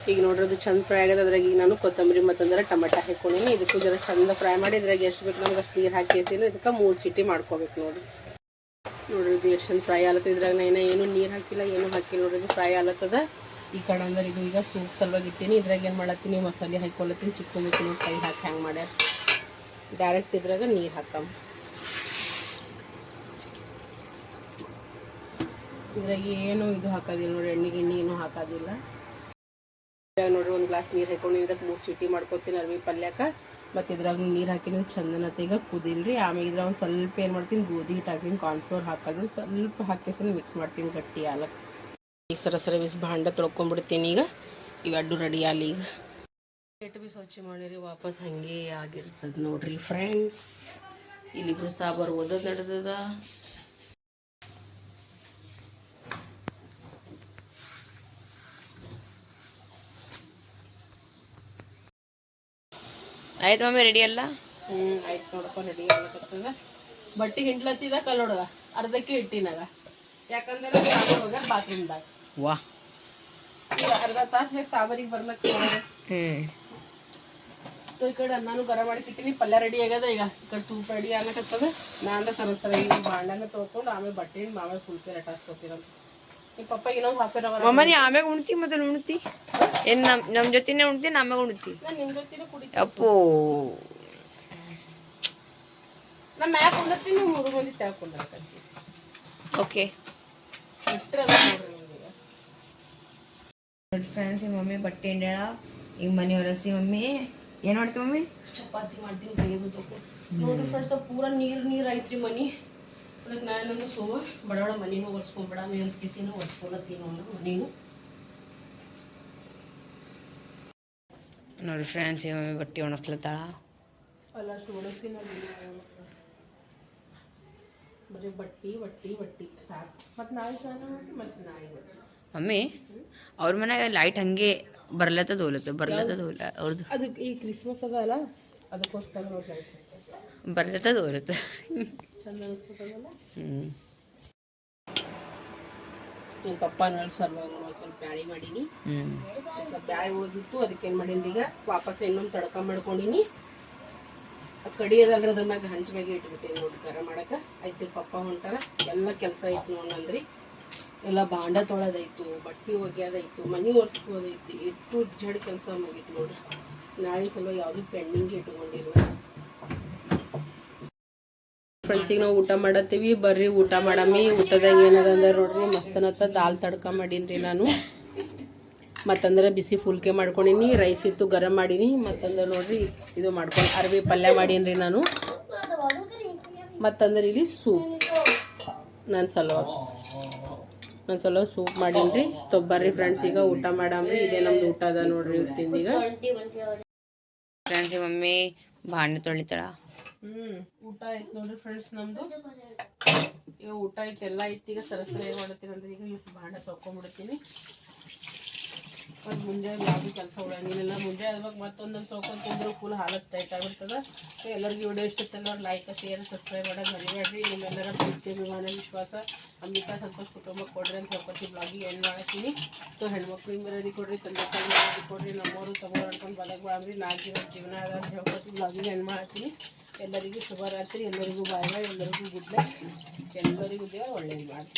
ಈಗ ನೋಡ್ರಿ ಅದು ಚಂದ ಫ್ರೈ ಆಗ್ಯದ ಅದ್ರಾಗ ಈಗ ನಾನು ಕೊತ್ತಂಬರಿ ಮತ್ತಂದ್ರೆ ಟಮಟ ಹಾಕೊಂಡೀನಿ ಇದಕ್ಕೂ ಜರ ಚಂದ ಫ್ರೈ ಮಾಡಿ ಇದ್ರಾಗ ಎಷ್ಟು ಬೇಕು ನಮ್ಗೆ ಅಷ್ಟು ನೀರು ಹಾಕಿ ಇದಕ್ಕೆ ಮೂರು ಸಿಟಿ ಮಾಡ್ಕೋಬೇಕು ನೋಡ್ರಿ. ನೋಡ್ರಿ ಇದು ಎಷ್ಟು ಫ್ರೈ ಆಲತ್ತ ಇದ್ರಾಗ ನಾನು ಏನೋ ನೀರು ಹಾಕಿಲ್ಲ, ಏನು ಹಾಕಿಲ್ಲ ನೋಡ್ರಿ ಫ್ರೈ ಆಲತ್ತದ. ಈ ಕಡೆ ಅಂದ್ರೆ ಇದು ಈಗ ಸೂಪ್ ಸಲುವಾಗಿ ಇಟ್ಟೀನಿ. ಇದ್ರಾಗ ಏನು ಮಾಡತ್ತೀನಿ, ಮಸಾಲೆ ಹಾಕೊಳತ್ತೀನಿ ಚಿಕ್ಕನ್ ಕೈ ಹಾಕಿ ಹ್ಯಾಂಗೆ ಮಾಡ್ಯಾರ. ಡೈರೆಕ್ಟ್ ಇದ್ರಾಗ ನೀರು ಹಾಕಮ್ಮ ಇದ್ರಾಗ ಏನು ಇದು ಹಾಕೋದಿಲ್ಲ ನೋಡಿ ಎಣ್ಣೆ ಗಿಣ್ಣೆ ಏನು ಹಾಕೋದಿಲ್ಲ. ಇದ್ರಾಗ ನೋಡ್ರಿ ಒಂದು ಗ್ಲಾಸ್ ನೀರು ಹಾಕೊಂಡು ಇದಕ್ಕೆ ಮೂರು ಸಿಟಿ ಮಾಡ್ಕೊತೀನಿ ಅರ್ವಿ ಪಲ್ಯಕ. ಮತ್ತು ಇದ್ರಾಗ ನೀರು ಹಾಕಿನ ಚಂದನತೆ ಈಗ ಕುದಿಲ್ರಿ. ಆಮೇಲೆ ಇದ್ರಾಗ ಒಂದು ಸ್ವಲ್ಪ ಏನು ಮಾಡ್ತೀನಿ, ಗೋಧಿ ಹಿಟ್ಟು ಹಾಕ್ತೀನಿ ಕಾರ್ನ್ಫ್ಲೋರ್ ಹಾಕೋದು ಸ್ವಲ್ಪ ಹಾಕಿಸಿ ಮಿಕ್ಸ್ ಮಾಡ್ತೀನಿ ಗಟ್ಟಿ ಹಾಲಕ್ಕೆ ಈಗ ಸರ ಸರ ಬಿಸಿ ಭಾಂಡ ತೊಳ್ಕೊಂಡ್ಬಿಡ್ತೀನಿ ಈಗ. ಇವೆರಡು ರೆಡಿ ಆಲಿ ಈಗ. ಪ್ಲೇಟ್ ಬಿ ಸ್ವಚ್ಛ ಮಾಡಿರಿ, ವಾಪಸ್ ಹಾಗೆ ಆಗಿರ್ತದೆ ನೋಡ್ರಿ ಫ್ರೆಂಡ್ಸ್ ಇಲ್ಲಿಬ್ರು ಸಾಂಬಾರು ಓದೋದು ನಡೆದದ. ಆಯ್ತು ಮಮ್ಮಿ ರೆಡಿ ಅಲ್ಲ? ಹ್ಞೂ ಆಯ್ತು ನೋಡಪ್ಪ ರೆಡಿ ಆಗ್ಲತ್ತದ ಬಟ್ಟೆ ಹಿಂಡ್ಲತ್ತಿದ ಕಲ್ಲೊಡಗ ಅರ್ಧಕ್ಕೆ ಇಟ್ಟಿನಾಗ ಯಾಕಂದ್ರೆ ಹೋಗ್ಯಾರ ಬಾತ್ರೂಮ್ದಾಗ ವಾ. ಅರ್ಧ ತಾಸು ಬೇಕು ಸಾಂಬಾರಿಗೆ ಬರ್ಲಕ್ಕೆ ಹ್ಮ್ ಸೊ ಈ ಕಡೆ ಅನ್ನಾನು ಗರಂ ಮಾಡಿ ಇಟ್ಟಿನಿ ಪಲ್ಯ ರೆಡಿ ಆಗ್ಯದ ಈಗ. ಈ ಕಡೆ ಸೂಪ್ ರೆಡಿ ಆಗ್ಲಕತ್ತದ. ನಾನು ಸರ ಸರ ಈಗ ಬಾಂಡನ ತೊಳ್ಕೊಂಡು ಆಮೇಲೆ ಬಟ್ಟೆ ಆಮೇಲೆ ಫುಲ್ ರೆಟಾಸ್ಕೊತೀರಂತ ನಿಮ್ಮ ಪಪ್ಪ ಇನ್ನೊಂದು ಹಾಫ್ ಆನ್ ಅವರ್ ಮಮ್ಮ ನೀ ಆಮ್ಯಾಗ ಉಣ್ತಿ ಮತ್ತೆ ಉಣ್ತಿ. ಏನ್ ನಮ್ ನಮ್ ಜೊತೆನೆ ಉಣ್ತಿ ನಮ್ಯಾಗ ಉಣ್ತಿ. ನಾನು ನಿಮ್ಮ ಜೊತೆನೂ ಕುಡಿತೀನಿ. ಅಪ್ಪೋ. ನಾ ಮ್ಯಾಕ್ ಕುಂದಿರ್ತೀನಿ ನೀವು ಮೂರು ಮಂದಿ ತ್ಯಾಗ ಕುಂದಿರ್ತೀನಿ ಓಕೆ ನೋಡಿ ಫ್ರೆಂಡ್ಸ್ ಈ ಮಮ್ಮಿ ಬಟ್ಟೆ ಹಿಂಡ್ಯಾಳ. ಈಗ ಮನೆ ಒರೆಸಿ ಮಮ್ಮಿ. ಏನ್ ಮಾಡ್ತಿ ಮಮ್ಮಿ? ಚಪಾತಿ ಮಾಡ್ತೀನಿ ತೆಗೆದು ನೋಡಿ ನೋಡ್ರಿ ಫ್ರೆಂಡ್ಸ್ ಪೂರ ನೀರು ನೀರು ಐತ್ರಿ ಮನಿ. ಅದಕ್ಕೆ ನಾನಂದ್ರೆ ಸೋಮ ಬಡವಡ ಮನೆಗೂ ಮನಿನೂ ಒರೆಸ್ಕೊಂಬಿಡ ಮೇಲ್ ಕಿಸಿನೂ ಒರೆಸ್ಕೊಳತ್ತೀನಿ ಅವನು ಮನೆಗೂ. ನೋಡಿ ಫ್ರೆಂಡ್ಸ್ ಮಮ್ಮಿ ಬಟ್ಟೆ ಒಣಗ್ಲತ್ತಾಳ ಅಲ್ಲ ಅಷ್ಟು ಒಣಗ್ತೀನಿ ಬರೀ ಬಟ್ಟಿ ಬಟ್ಟಿ ಬಟ್ಟಿ ಸಾಕು. ಮತ್ತು ನಾಯಿ ಸ್ನಾನ ಮಾಡಿ ಮತ್ತು ನಾಯಿ ಮಮ್ಮಿ ಅವ್ರ ಮನ್ಯಾಗ ಲೈಟ್ ಹಂಗೆ ಬರ್ಲತ್ತದ ಹೋಲತ್ತ ಬರ್ಲತ್ತದ ಹೋಲ ಅವ್ರದ್ದು ಅದು ಈ ಕ್ರಿಸ್ಮಸ್ ಅದ ಅಲ್ಲ? ಅದಕ್ಕೋಸ್ಕರ ಬರ್ಲತ್ತದ ಹೋಲತ್ತ ಚಂದ ಅನಿಸ್ಬಿಟ್ಟದಲ್ಲ? ಹ್ಮ್. ನಿಮ್ಮ ಪಪ್ಪ ನಳ್ಸಲ್ವ ನೋಡಿ ಸ್ವಲ್ಪ ಬ್ಯಾಳಿ ಮಾಡೀನಿ. ಸ್ವಲ್ಪ ಬ್ಯಾಳಿ ಉಳಿದಿತ್ತು ಅದಕ್ಕೆ ಏನು ಮಾಡೀನಿ ಈಗ. ವಾಪಸ್ ಇನ್ನೊಂದು ತಡ್ಕ ಮಾಡ್ಕೊಂಡಿನಿ. ಆ ಕಡಿ ಅದಲ್ರಿ ಅದ್ರ ಮ್ಯಾಗ ಹಂಚ್ ಮ್ಯಾಗ ಇಟ್ಬಿಟ್ಟೇನಿ ನೋಡಿ ಗರ ಮಾಡಕ್ಕೆ ಆಯ್ತು ಪಪ್ಪ ಹೊಂಟಾರ. ಎಲ್ಲ ಕೆಲಸ ಐತೆ ನೋಡಂದ್ರಿ ಎಲ್ಲ ಭಾಂಡ ತೊಳೆದಾಯ್ತು ಬಟ್ಟೆ ಒಗ್ಯೋದಾಯ್ತು ಮನೆ ಒರೆಸ್ಕೋದೈತಿ ಇಟ್ಟು ಜಡ್ ಕೆಲಸ ಮುಗೀತು ನೋಡ್ರಿ. ನಾಳೆ ಸಲ ಯಾವುದು ಪೆಂಡಿಂಗ್ ಇಟ್ಕೊಂಡಿಲ್ಲ. ಫ್ರೆಂಡ್ಸಿಗೆ ನಾವು ಊಟ ಮಾಡತ್ತೀವಿ. ಬರ್ರಿ, ಊಟ ಮಾಡಮ್ಮಿ. ಊಟದಾಗ ಏನದ ಅಂದ್ರೆ ನೋಡ್ರಿ ಮಸ್ತನತ್ತ ದಾಲ್ ತಡ್ಕ ಮಾಡೀನಿ ನಾನು. ಮತ್ತಂದ್ರೆ ಬಿಸಿ ಫುಲ್ಕೆ ಮಾಡ್ಕೊಂಡಿನಿ. ರೈಸ್ ಇತ್ತು, ಗರಂ ಮಾಡೀನಿ. ಮತ್ತಂದ್ರೆ ನೋಡ್ರಿ, ಇದು ಮಾಡ್ಕೊಂಡು ಅರ್ವಿ ಪಲ್ಯ ಮಾಡೀನಿ ನಾನು. ಮತ್ತಂದ್ರೆ ಇಲ್ಲಿ ಸೂಪ್. ನನ್ನ ಸಲುವಾಗಿ. ನನ್ನ ಸಲ ಸೂಪ್ ಮಾಡೀನಿ ತೊಬ್ಬರ್ರಿ ಫ್ರೆಂಡ್ಸ್ ಈಗ ಊಟ ಮಾಡಮ್ರಿ. ಇದೇ ನಮ್ದು ಊಟ ಅದ ನೋಡ್ರಿ ಇವತ್ತಿಂದೀಗ ಫ್ರೆಂಡ್ಸ್ ಮಮ್ಮಿ ಭಾಂಡೆ ತೊಳಿತಾಳ. ಹ್ಮ್ ಊಟ ಆಯ್ತು ನೋಡ್ರಿ ಫ್ರೆಂಡ್ಸ್ ನಮ್ದು. ಈಗ ಊಟ ಆಯ್ತು ಎಲ್ಲ ಐತಿ ಈಗ ಸರಸರ ಏನು ಮಾಡತ್ತೀನಿ ಅಂದ್ರೆ ಈಗ ಇಷ್ಟು ತೊಕೊಂಡ್ಬಿಡ್ತೀನಿ ಮತ್ತು ಮುಂಜಾನೆ ಯಾವುದು ಕೆಲಸ ಉಳಂಗಿಲ್ಲ ಮುಂಜಾನೆ ಅದ್ವಾಗ ಮತ್ತೊಂದೊಂದು ತೊಳ್ಕೊಂಡು ತಿಂದ್ರು ಫುಲ್ ಹಾಲತ್ ಟೈಟ್ ಆಗಿರ್ತದ ಎಲ್ಲರಿಗೂ ವಿಡಿಯೋ ಇಷ್ಟ ಎಲ್ಲರೂ ಲೈಕ್ ಶೇರ್ ಸಬ್ಸ್ಕ್ರೈಬ್ ಮಾಡೋದು ಮರಿಬೇಡ್ರಿ. ನಿಮ್ಮೆಲ್ಲರ ಪ್ರೀತಿ, ಅಭಿಮಾನ, ವಿಶ್ವಾಸ ಅಂಬಿಕಾ ಸಂತೋಷ್ ಕುಟುಂಬಕ್ಕೆ ಕೊಡ್ರಿ ಅಂತ ಹೇಳ್ಕೊತೀವಿ ಬ್ಲಾಗಿಗೆ ಹೆಣ್ಣು ಮಾಡ್ತೀನಿ. ಸೊ ಹೆಣ್ಮಕ್ಳಿಗೆ ಮರ್ಯಾದೆ ಕೊಡ್ರಿ, ತಂದೆ ತಾಯಿ ಮರ್ಯಾದೆ ಕೊಡ್ರಿ ನಮ್ಮವರು ತಗೊಂಡು ಅನ್ಕೊಂಡು ಬಲಗ್ ಬಾಂಬ್ರಿ ನಾಲ್ಕು ಜೀವನ ಜೀವನ ಅದ ಅಂತ ಹೇಳ್ಕೊತೀವಿ ಬ್ಲಾಗಿಗೆ ಏನು ಮಾಡ್ತೀನಿ. ಎಲ್ಲರಿಗೂ ಶುಭರಾತ್ರಿ, ಎಲ್ಲರಿಗೂ ಬಾಯ್ ಎಲ್ಲರಿಗೂ ಗುಡ್ ನೈಟ್ ಎಲ್ಲರಿಗೂ ದೇವರು ಒಳ್ಳೇದು ಮಾಡಿ